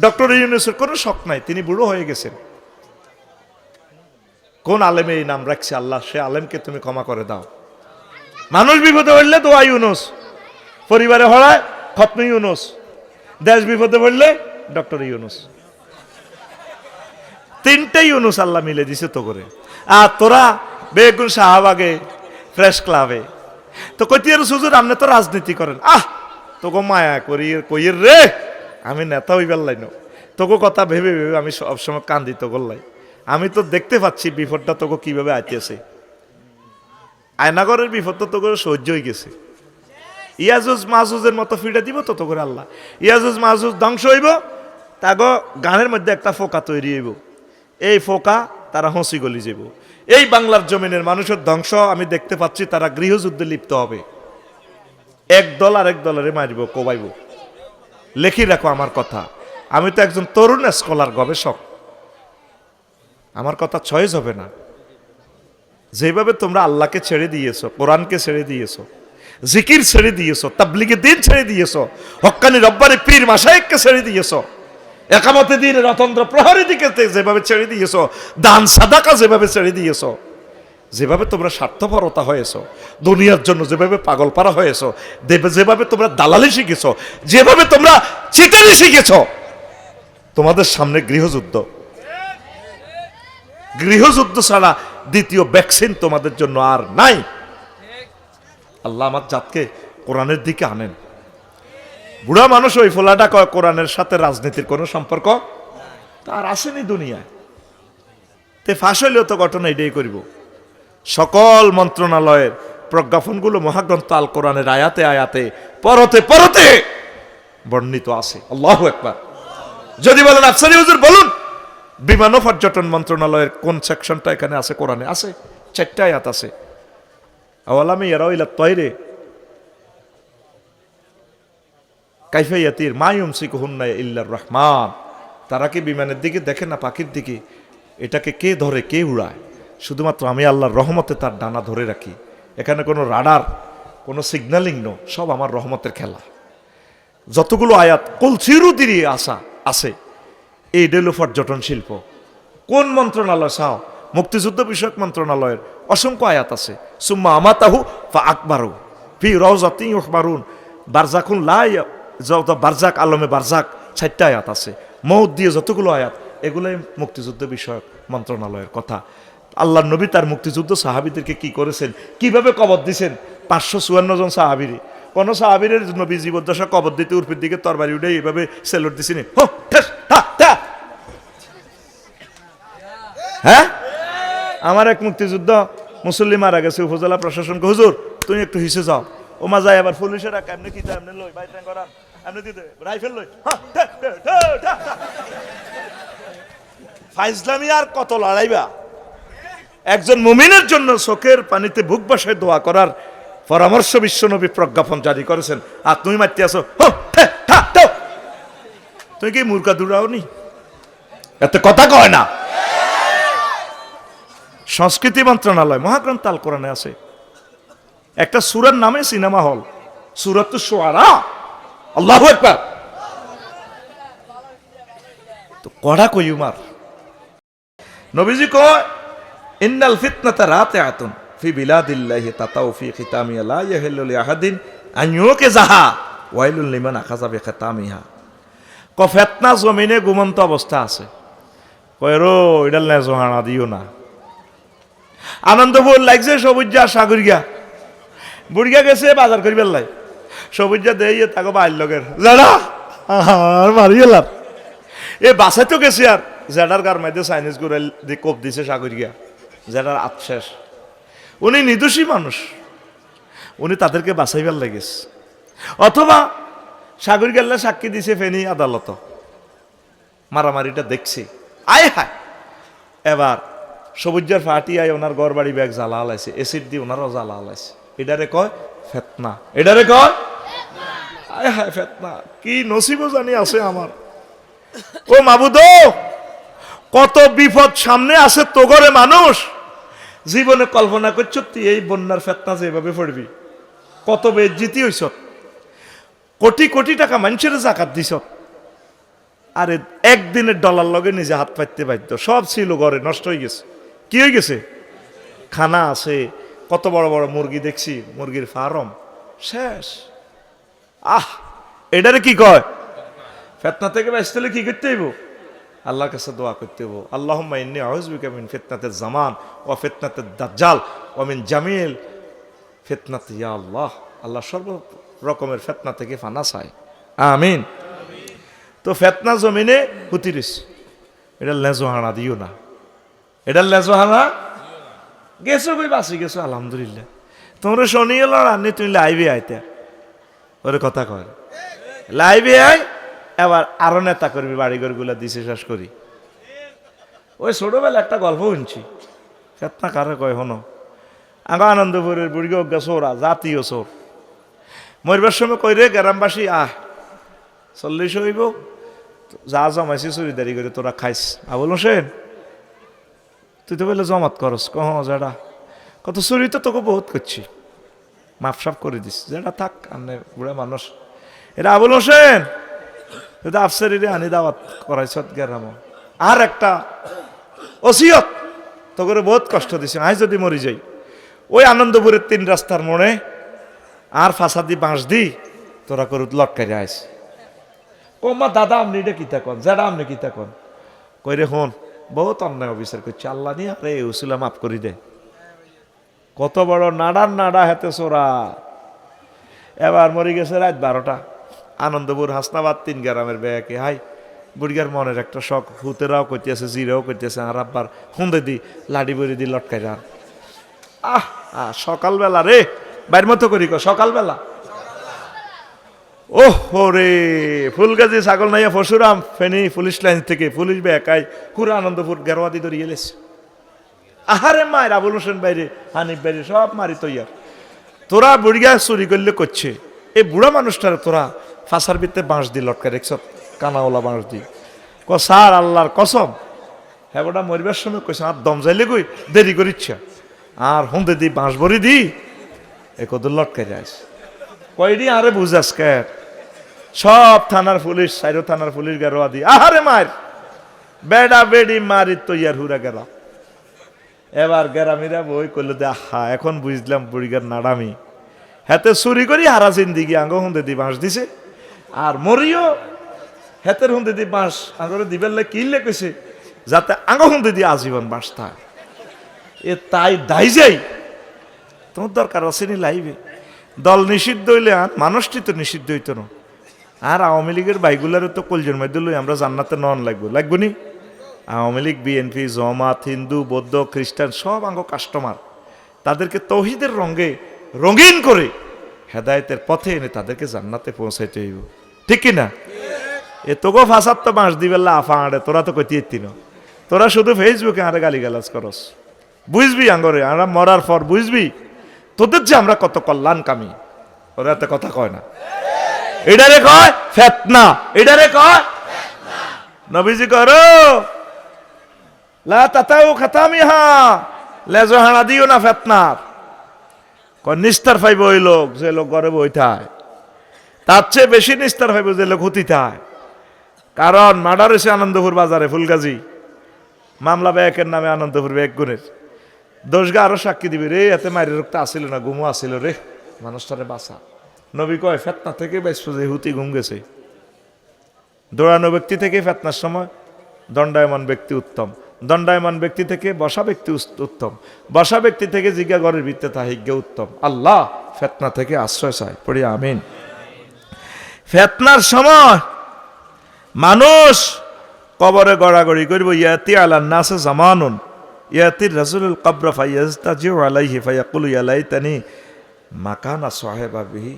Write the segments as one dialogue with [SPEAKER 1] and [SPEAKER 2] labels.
[SPEAKER 1] Doctor ইউনুসের কোনো শখ নাই, তিনি বুড়ো হয়ে গেছেন। কোন আলেমে এই নাম রাখছে আল্লাহ, সে আলেমকে তুমি ক্ষমা করে দাও। মানুষ বিপদে পড়লে দোয়া ইউনুস, পরিবারে হড়ায় খতম ইউনুস, দেশ বিপদে পড়লে ডক্টর ইউনুস। তিনটে ইউনুস আল্লাহ মিলে দিছে তো করে। আর তোরা বেগুন শাহবাগে, ফ্রেশ ক্লাবে। তো কইতির সুজুর আপনি তো রাজনীতি করেন। আহ, তোকে মায়া করি কইয়ের রে। আমি নেতা হইবার লাইন তোকে কথা ভেবে ভেবে আমি সবসময় কান্দি তো করলাই আমি তো দেখতে পাচ্ছি বিপদটা তোকে কীভাবে আইতেছে। আয়নাগরের বিপদ তো তোকে সহ্য হয়ে গেছে। ইয়াজুজ মাহুজের মতো ফিরে দিব তত করে আল্লাহ। ইয়াজুজ মাহুজ ধ্বংস হইব, তাগো গানের মধ্যে একটা ফোকা তৈরি হইব। এই ফোকা তারা হসি গলি যাব এই বাংলার জমিনের মানুষের ধ্বংস আমি দেখতে পাচ্ছি, তারা গৃহযুদ্ধে লিপ্ত হবে। এক দল আর এক দলারে মারিব, কোবাইব। লেখি রাখো আমার কথা। আমি তো একজন তরুণ স্কলার গবেষক। আমার কথা চয়েস হবে না। যেভাবে তোমরা আল্লাহকে ছেড়ে দিয়েছ, কোরআনকে ছেড়ে দিয়েছ, জিকির ছেড়ে দিয়েছ তাবলিগে দিন ছেড়ে দিয়েছ, হক্কানি রব্বানি পীর মাসায়েককে ছেড়ে দিয়েছ একামতে দিন রতন্দ্র প্রহরী দিকে যেভাবে ছেড়ে দিয়েছ, দান সাদাকা যেভাবে ছেড়ে দিয়েছ যেভাবে তোমরা স্বার্থপরতা হয়েছো, দুনিয়ার জন্য যেভাবে পাগল পারা হয়েছো যেভাবে তোমরা দালালি শিখেছ, যেভাবে তোমরা চিটারি শিখেছো, তোমাদের সামনে গৃহযুদ্ধ। গৃহযুদ্ধ ছাড়া দ্বিতীয় ভ্যাকসিন তোমাদের জন্য আর নাই। আল্লাহ আমার জাতকে কোরআনের দিকে আনেন। বুড়া মানুষ ওই ফোলাটা কয়, কোরআনের সাথে রাজনীতির কোনো সম্পর্ক? তার আসেনি দুনিয়ায়। তে ফাঁস হইলেও তো ঘটনা এটাই করিব। সকল মন্ত্রণালয়ের প্রজ্ঞাপনগুলো মহাগ্রন্থ আল কোরআনের আয়াতে আয়াতে, পরতে পরতে বর্ণিত আছে। আল্লাহ একবার যদি বলেন, আফসারি হুজুর, বলুন। বিমান ও পর্যটন মন্ত্রণালয়ের কোন সেকশনটা এখানে আছে, কোরআনে আছে? চারটা আয়াত আছে। আওয়ালামি এরাও ইলা তয়রে কাইফাইয়াতির মায়ুম রহমান। তারা কি বিমানের দিকে দেখে না পাখির দিকে? এটাকে কে ধরে, কে উড়ায়? শুধুমাত্র আমি আল্লাহর রহমতে তার ডানা ধরে রাখি। এখানে কোনো রাডার, কোনো সিগন্যালিং নো সব আমার রহমতের খেলা। যতগুলো আয়াত কলসিরু দিয়ে আসা, আছে। এই ডেলো পর্যটন শিল্প। কোন মন্ত্রণালয় চাও? মুক্তিযুদ্ধ বিষয়ক মন্ত্রণালয়ের অসংখ্য আয়াত আছে। সুম্মা আমাতাহু ফা আকবারু ফি রওজাতি উহমারুন বারজাকুন লাই বারজাক আলমে বারজাক চারটা আয়াত আছে। মৌদ দিয়ে যতগুলো আয়াত, এগুলোই মুক্তিযুদ্ধ বিষয়ক মন্ত্রণালয়ের কথা। আল্লাহ নবী তার মুক্তিযুদ্ধ সাহাবিদেরকে কি করেছেন? কীভাবে কবর দিছেন? পাঁচশো চুয়ান্ন জন সাহাবিরি। কোন সাহাবিরের নবী জীবদ্দশা কবর দিতে উর্ফির দিকে তরবারি উঠে এইভাবে সেলুট দিছিনি। হ্যাঁ? আমার এক মুক্তিযুদ্ধ মুসল্লি মারা গেছে, উপজেলা প্রশাসনকে। হুজুর, তুমি একটু হিসে যাও। ও মা যায় আবার পুলিশেরা কেমনে কি এমনি লই বাইট করা এমনি দিতে রাইফেল লই। ফাইজলামি আর কত লড়াইবা? একজন মুমিনের জন্য চোখের পানিতে বুক বাসায় দোয়া করার পরামর্শ বিশ্বনবী প্রজ্ঞাপন জারি করেছেন। আর তুমি মারতে আসো। তুমি কি মূর্খা দূরাও নি এত কথা কয় না। সংস্কৃতি মন্ত্রণালয়, মহাগ্রন্থ আল কোরআনে আছে। একটা সুরার নামে সিনেমা হল, সুরত সোয়ারা। আল্লাহ একবার তো কড়া কই উমার? নবীজি কয় ইন্নাল ফিতনাতা রাতে আতুন ফি বিলাদিল্লাহি তাতাউ ফি খিতামিয়া লা ইয়াহিল্লু লি আহাদিন আন ইউকে জাহা ওয়াইলুল লিমান আখাযা বি খিতামিহা ক ফেতনা জমিনে ঘুমন্ত অবস্থা আছে। কয় রো এটা লেজো হানা দিও না। আনন্দপুর লাগছে সবুজা সাগরিয়া বুড়িয়া গেছে বাজার করি বেল্লাই সবুজা দেই তাকে বাইর লগের। জানা? আর মারি এ বাসায় তো গেছে আর। জেডার গার মধ্যে চাইনিজ গুড়াই দিয়ে কোপ দিছে সাগরিয়া জেডার আত্মেষ উনি নির্দোষী মানুষ। উনি তাদেরকে বাঁচাইবার লেগেছে অথবা সাগর গেল্লা সাক্ষী দিছে ফেনি আদালত। মারামারিটা দেখছি। আয় হায়! এবার সবুজার ফাটি আয় ওনার ঘর বাড়ি ব্যাগ জ্বালা হালাইছে এসিড দিয়ে ওনারও জ্বালা হালাইছে এটারে কয়? ফেতনা। এটারে কয়? আয় হায় ফেতনা। কি নসিব জানি আছে আমার। ও মাবুদ, কত বিপদ সামনে আছে তোগরে মানুষ। জীবনে কল্পনা করছ, তুই এই বন্যার ফেতনা যেভাবে পড়বি। কত বেজ্জিতি হইছ। কোটি কোটি টাকা মানুষের জাকাত দিছ। আরে একদিনের ডলার লগে নিজে হাত পাইতে বাধ্য। সব ছিল ঘরে, নষ্ট হয়ে গেছে। কি হয়ে গেছে? খানা আছে, কত বড় বড় মুরগি দেখছি, মুরগির ফার্ম। শেষ। আহ, এটারে কি কয়? ফেতনা থেকে বাঁচতে হলে কি করতে হইব? আল্লাহর কাছে দোয়া করতে হইব আল্লাহ ইন্নি আউজবিকা মিন ফিতনাতে জামান ও ফিতনাতে দাজ্জাল ও মিন জামিল ফিতনাতে, ইয়া আল্লাহ। আল্লাহ সর্ব রকমের ফেতনা থেকে ফানা চায়। আমিন। তো ফেতনা জমিনে হুতিরিস এটা লেজো হানা দিও না। এটা লেজো হানা গেছো কই বাসি গেছো, আলহামদুলিল্লাহ। তোমরা শনিয়ে লড়ানি তুমি লাইভে আইতে। ওরে কথা কয়। লাইভে আয়। এবার আরও নেতা করবি বাড়িঘরগুলো দিছে শেষ করি। ওই ছোটবেলা একটা গল্প শুনছি। ফেতনা কারে কয় হনো আগা আনন্দপুরের বুড়িগে অজ্ঞা চোরা জাতীয় চোর। মরবার সময় কই রে গ্রামবাসী? আহ, চল্লিশ হইব। যা জমাইছি চুরিদারি করে তোরা খাইস। আবুল হোসেন তুই তো বলে জমাত করস, কহ যেটা কত চুরি তো তোকে বহুত করছি। মাপসাপ করে দিস যেটা থাক, আনে বুড়া মানুষ। এটা আবুল হোসেন তো আফসারিরে আনি দাওয়াত করাইছ গেরাম আর একটা ওসিয়ত তোকে বহুত কষ্ট দিছে আই যদি মরি যাই। ওই আনন্দপুরের তিন রাস্তার মোড়ে আর ফাঁসাদি বাঁশ দি, তোরা করে লটকাই আইস। কমা দাদা আপনি এটা কিতা কন? যারা আপনি কিতা কন? কই রে, হন, বহুত অন্যায় অবিচার করছে। আল্লাহ নিয়ে আরে উসুলা মাফ করি দে। কত বড় নাড়ার নাড়া হেতে সোরা। এবার মরে গেছে রাত বারোটা। আনন্দপুর হাসনাবাদ তিন গ্রামের ব্যাকে হাই, বুড়িগার মনের একটা শখ। হুতেরাও করতেছে জিরাও করতেছে আর আব্বার হুন্দে দি, লাডি বড়ি দি লটকাই রান আহ আহ, সকালবেলা রে, বাইর মতো করি সকালবেলা। ওহ রে Fulgazi Chhagalnaiya Parshuram, Feni police line থেকে পুলিশ বেকাই পুরো আনন্দপুর গেরোয়াদি ধরে গেলেছে আহারে মায়ের, আবুল হোসেন বাইরে, হানিফ বাইরে, সব মারি তৈয়ার তোরা বুড়িগা চুরি করলে করছে। এই বুড়া মানুষটার তোরা ফাঁসার ভিতরে বাঁশ দি লটকা দেখছ কানাওলা বাঁশ দি। ক স্যার, আল্লাহর কসম হ্যাঁ ওটা মরিবার সময় কইছে, আর দম যাইলে কই? দেরি করিচ্ছা। আর হুঁদে দি, বাঁশ ভরি দি, এ কত লটকাই যাস কয়ডি আরে বুঝাস কে? সব থানার পুলিশ, সাইরো থানার পুলিশ গেরোয়া দি। আহারে মার বেডা বেডি মারি তৈয়ার হুরা গেরা এবার গেরামিরা বই করল দে, আহা, এখন বুঝলাম বুড়িগার নাডামি। হেতে চুরি করি, হারা জিন্দিগি আঙ্গ হুঁদে দি, বাঁশ দিছে। আর মরিও হেতের হুঁদে দি বাঁশ, আঙ্গরে দিবেলে কিনলে কইছে? যাতে আঙ্গ হুঁদে দি আজীবন বাঁশ থাক। এ তাই দাই যাই। তোমার দরকার আসেনি লাইবে। দল নিষিদ্ধ হইলে আর, মানুষটি তো নিষিদ্ধ হইতো না। আর আওয়ামী লীগের বাইগুলারও তো কলজের মধ্যে লই আমরা জান্নাতে নন লাগবো। লাগবো নি? আওয়ামী লীগ, বিএনপি, জমাত, হিন্দু, বৌদ্ধ, খ্রিস্টান সব আঙ্গ কাস্টমার তাদেরকে তৌহিদের রঙে, রঙিন করে হেদায়েতের পথে এনে তাদেরকে জান্নাতে পৌঁছাইতে হইব। ঠিক কি না এ তোগো ফাঁসার তো বাঁশ দিবে আফা আড়ে, তোরা তো কইতে ইতি না। তোরা শুধু ফেসবুকে আরে গালি গালাজ করস। বুঝবি আঙ্গরে আমরা মরার পর বুঝবি? তোদের যে আমরা কত কল্যাণ কামি ওরা এত কথা কয় না। এটারে কয়, ফেতনা। এটারে কয় নবীজি করো লা তাতাও খাতামি হা লেজো হানা দিও না ফেতনার। কয়, নিস্তার পাইব ওই লোক, যে লোক ঘরে বইথায় তার চেয়ে বেশি নিস্তার পাইব যে লোক হতি থায় কারণ মার্ডার হয়েছে আনন্দপুর বাজারে, ফুলগাজী। মামলা ব্যাকের নামে আনন্দপুর ব্যাগ গুণের দোষগা আরও সাক্ষী দিবি, রে, এতে মারি রক্ত আসিল না ঘুমো আসিল রে, মানুষটারে বাসা নবী কয়, ফেতনা থেকে যে হুতি ঘুম গেছে। দৌড়ানো ব্যক্তি থেকে ফেতনার সময়, দণ্ডায়মান ব্যক্তি উত্তম। দণ্ডায়মান ব্যক্তি থেকে বসা ব্যক্তি উত্তম। বসা ব্যক্তি থেকে জিজ্ঞা ঘরের ভিত্তে তাহিজ্ঞ উত্তম। আল্লাহ ফেতনা থেকে আশ্রয় চায়। পড়ি, আমিন। ফেতনার সময়। মানুষ কবরে গড়াগড়ি করব, ইয়াতি আলা নাসে জামানুন। ইয়াতির রাসূলুল কবর ফায়াজতাজিউ আলাইহি ফায়াকুলু, ইয়া লাইতানি মাকানা সাহেবা বিহি,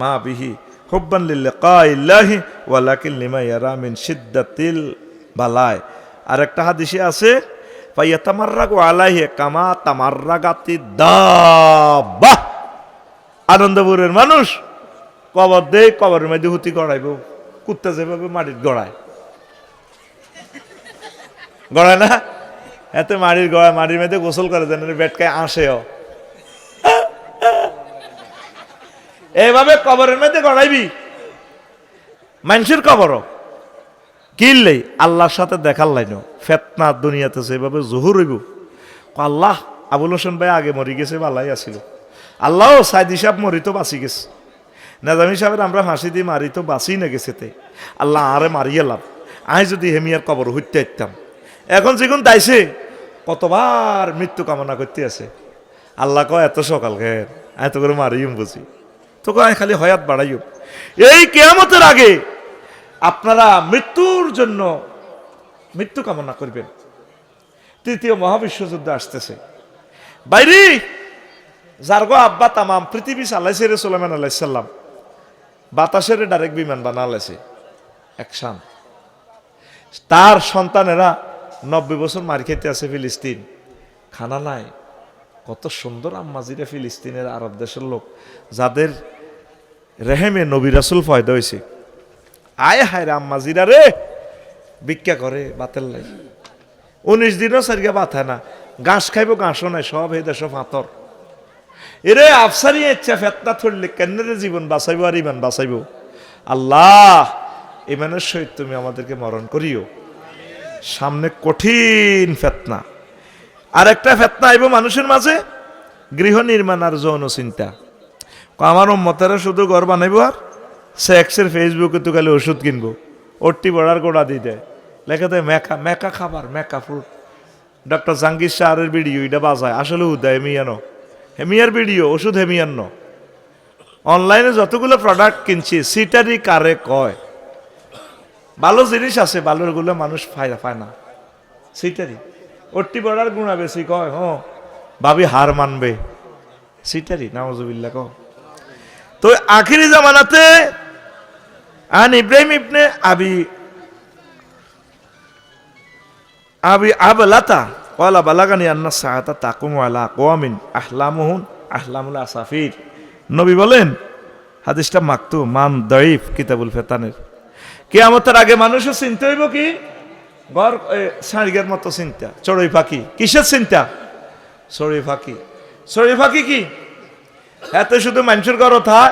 [SPEAKER 1] মা বিহি, হুব্বান লিল্লিকাইল্লাহি ওয়ালাকিন লিমা ইয়ারা মিন শিদ্দাতিল বালায় আরেকটা হাদিসে আছে ফায়াতামাররাগু আলাইহি কামা তামাররাগাতি দাব্বা আনন্দপুরের মানুষ কবর দেয় কবরের মধ্যে হুতি গড়াইব। কুত্তা যেভাবে মাটির গড়ায়। গড়ায় না? এতে মাটির গড়ায় মাটির মধ্যে গোসল করে দেন বেটকায় আসেও। এইভাবে কবরের মধ্যে গড়াইবি? মানুষের কবর কিনলেই আল্লাহর সাথে দেখার লাইন ফেতনা দুনিয়াতে যেভাবে জহুর হইব। আল্লাহ, আবুল হোসেন ভাই আগে মরি গেছে ভালাই আসিল। আল্লাহ সাইদি সাহেব মরি তো বাঁচি গেছে। নেজামি সাহেবের আমরা ফাঁসি দিয়ে মারি তো বাঁচি না গেছেতে আল্লাহ আরে মারিয়ে লাভ। আই যদি হেমিয়ার কবর হইতে ইতাম এখন যেগুন দাইছে, কতবার মৃত্যু কামনা করতে আছে। আল্লাহ কয়, এত সকাল খের আয় তো করে মারিম বুঝি। তো কয় খালি হয়াত বাড়াইও এই কেয়ামতের আগে আপনারা মৃত্যুর জন্য মৃত্যু কামনা করবেন। তৃতীয় মহাবিশ্বযুদ্ধ আসতেছে। বাইরে যারগো আব্বা তামাম পৃথিবী চালাইছে রে সোলামান আলাইসাল্লাম বাতাসের ডাইরেক্ট বিমান বানালাইছে একসান তার সন্তানেরা নব্বই বছর মার খেতে আছে ফিলিস্তিন। খানা নাই। কত সুন্দর আম্মাজিরা ফিলিস্তিনের আরব দেশের লোক, যাদের রেহেমে নবী রাসুল ফয়দা হয়েছে। আয় হায় রে আম্মাজিরা রে! ভিক্ষা করে বাতের লাই উনিশ দিনও সারিয়া বাথা না। ঘাস খাইব, ঘাসও নাই, সব এই দেশ এরে আফসারি ইচ্ছা ফেতনা থরলে কেন্দ্রে জীবন বাঁচাইব আর ইমান বাঁচাইব? আল্লাহ, ইমানের সহিত তুমি আমাদেরকে মরণ করিও। সামনে কঠিন ফেতনা। আর একটা ফেতনা আইব মানুষের মাঝে, গৃহ নির্মাণ আর যৌন চিন্তা। আমার মতেরা শুধু ঘর বানাইব আর সেক্সের ফেসবুকে তো খালি ওষুধ কিনবো। ওরটি বড়ার গোড়া দিয়ে দেয়। লেখা দেয়, মেকা মেকা খাবার, মেকা ফ্রুট ডক্টর জাঙ্গির শাহরের ভিডিও এটা বাজায়। আসলে উদয় হেমিয়ানো হেমিয়ার ভিডিও, ওষুধ হেমিয়ান ন। অনলাইনে যতগুলো প্রোডাক্ট কিনছি সিটারই কারে কয়? ভালো জিনিস আছে, ভালোগুলো মানুষ পায় পায় না। সিটারি। ওরটি বড়ার গুণা বেশি কয়, হ। ভাবি হার মানবে। সিটারি নামজুবিল্লা ক তো আখিরি জামানাতে আন ইব্রাহিম ইবনে আবি আবি আবলাতা ওয়ালা বালাগানি আন্না সাহাতা তাকুম ওয়ালা কোয়ামিন আহলামুহুন আহলামুল আসাফির নবী বলেন, হাদিসটা মাকতু, মান দইফ, কিতাবুল ফেতানের। কে কেয়ামতের আগে মানুষও চিনতে হইব কি? ঘর সারিগের মতো চিন্তা। চড়ুই পাখি কিসের চিন্তা? চড়ুই পাখি চড়ুই পাখি কি? হাতে শুধু মানুষের ঘর থাক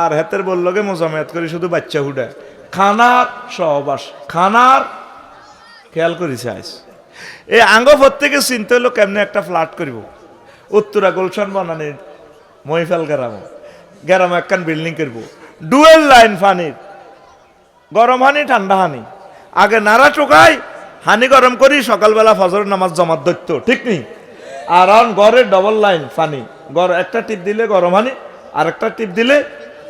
[SPEAKER 1] আর হাতের বললগে মোজামেত করে শুধু বাচ্চা হুডায় খানার সহবাস। খানার খেয়াল করেছে আইস। এই আঙ্গ থেকে চিন্তা হলো কেমনে একটা ফ্ল্যাট করিব। উত্তরা গুলশান বানানির মহিফাল গেরাম। গেরাম একখান বিল্ডিং করব। ডুয়েল লাইন ফানির গরম হানি, ঠান্ডা হানি। আগে নাড়া চোখাই হানি গরম করি, সকালবেলা ফজর নামাজ জমাত দৈত্য ঠিক নেই? আর গড়ের ডবল লাইন গড় একটা টিপ দিলে গরম হানি, আর একটা টিপ দিলে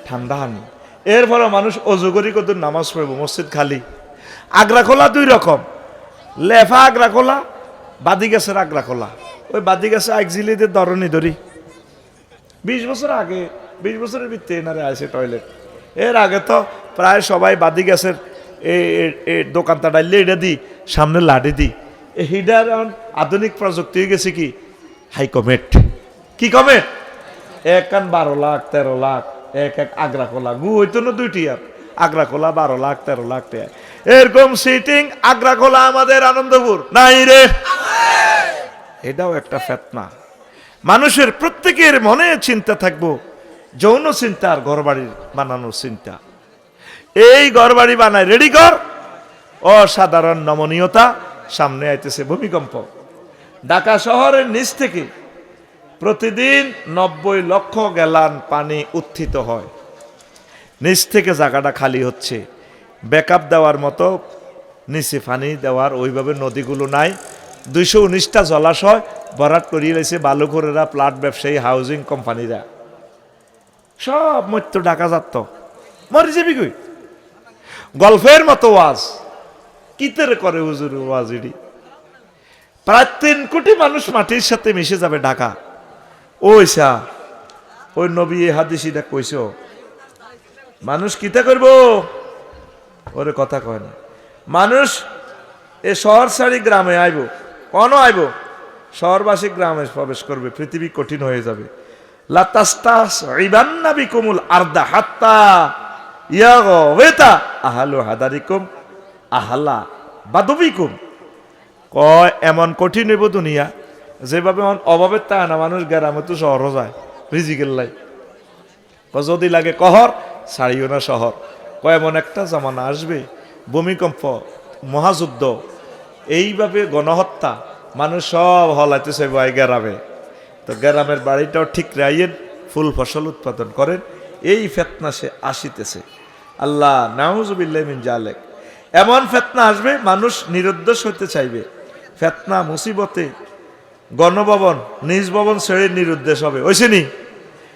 [SPEAKER 1] ঠান্ডা হানি। এর ফলে মানুষ অজু করি কত নামাজ পড়ব, মসজিদ খালি। আগ্রা খোলা দুই রকম। লেফা আগ্রা খোলা বাদি গাছের আগ্রা খোলা ওই বাদি গাছে একজিলিদের দরনি ধরি বিশ বছর আগে, বিশ বছরের ভিত্তি এনারে আছে টয়লেট। এর আগে তো প্রায় সবাই বাদি গাছের এই দোকানটা ডাইলে এটা দিই সামনে লাঠি দিই হিডার আধুনিক প্রযুক্তি হয়ে গেছে কি? Hi comment. কি কমেট? এক কান বারো লাখ তেরো লাখ, এক এক আগ্রা খোলা গু হইতো না দুইটি আর আগ্রা খোলা বারো লাখ, তেরো লাখ টাকা। এরকম সিটিং আগ্রা খোলা আমাদের আনন্দপুর। নাই রে। এটাও একটা ফেতনা। মানুষের প্রত্যেকের মনে চিন্তা থাকব, যৌন চিন্তা আর ঘরবাড়ির বানানোর চিন্তা। এই ঘরবাড়ি বানায় রেডি কর। অসাধারণ নমনীয়তা সামনে আইতেছে ভূমিকম্প। ঢাকা শহরের নিচ থেকে প্রতিদিন নব্বই লক্ষ গ্যালান পানি উত্থিত হয়। নিচ থেকে জায়গাটা খালি হচ্ছে। ব্যাকআপ দেওয়ার মতো, নিচে পানি দেওয়ার ওইভাবে নদীগুলো নাই। দুইশো উনিশটা জলাশয় বরাট করিয়ে রয়েছে বালুঘরেরা, প্লাট ব্যবসায়ী হাউজিং কোম্পানিরা সব মত্য ডাকা যাত মরে যাবি কই? গল্পের মতো ওয়াজ। কিতের করে হুজুর ওয়াজ ইডি প্রায় তিন কোটি মানুষ মাটির সাথে মিশে যাবে ঢাকা। ওইসা ওই নবী হাদিসিটা কইস। মানুষ কিতা করব? ওরে কথা কয় না। মানুষ এ শহর ছাড়ি গ্রামে আইব। কনো আইব? শহরবাসী গ্রামে প্রবেশ করবে, পৃথিবী কঠিন হয়ে যাবে। বিকুমুল আরদা হাত্তা ওয়েতা আহালু হাদারিকুম আহালা বাদবিকুম। কয়, এমন কঠিন হইব দুনিয়া, যেভাবে অভাবের তা না, মানুষ গ্রামে তো শহরও যায়, রিজিকের লাই। যদি লাগে কহর ছাড়িও না শহর। কয়, এমন একটা জামানা আসবে? ভূমিকম্প, মহাযুদ্ধ, এইভাবে গণহত্যা, মানুষ সব হলাইতেছে ভাই গ্রামে। তো গ্রামের বাড়িটাও ঠিক রাইয়েন, ফুল ফসল উৎপাদন করেন, এই ফেতনা সে আসিতেছে। আল্লাহ, নাউজুবিল্লাহ মিন জালেক। এমন ফেতনা আসবে, মানুষ নিরুদ্দেশ হইতে চাইবে। ফেতনা, মুসিবতে গণভবন, নিজ ভবন ছেড়ে নিরুদ্দেশ হবে। ওইসে নি?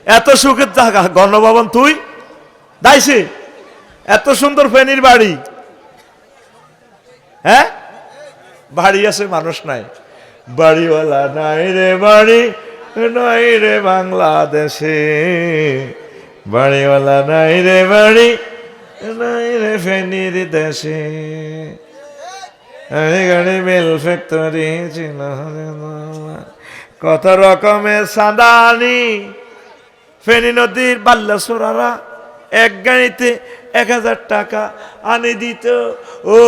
[SPEAKER 1] এত সুখের জায়গা, গণভবন তুই দাইছে, এত সুন্দর ফেনির বাড়ি। হ্যাঁ? বাড়ি আছে, মানুষ নাই। বাড়িওয়ালা নাই রে বাড়ি, নাই রে বাংলাদেশে। বাড়িওয়ালা নাই রে বাড়ি, নাই রে ফেনির দেশে। আরে গাড়ি বেল ফ্যাক্টরি কত রকমের সাদানি। ফেনী নদীর বাল্লাসোরারা এক গাড়িতে এক হাজার টাকা আনে দিত। ও,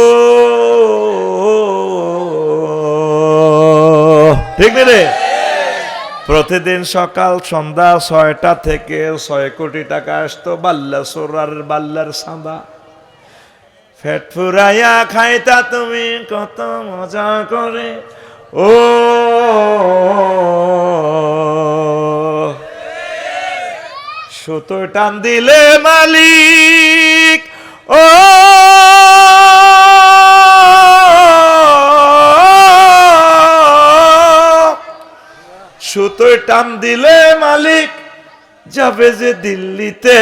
[SPEAKER 1] ঠিক রে? প্রতিদিন সকাল সন্ধ্যা ছয়টা থেকে ছয় কোটি টাকা আসতো বাল্লা সোরার বাল্লার সাদা। ফেট ফুরাইয়া খাইতা তুমি কত মজা করে। ও সুতো টান দিলে মালিক ও সুতোয় টান দিলে মালিক যাবে যে দিল্লিতে।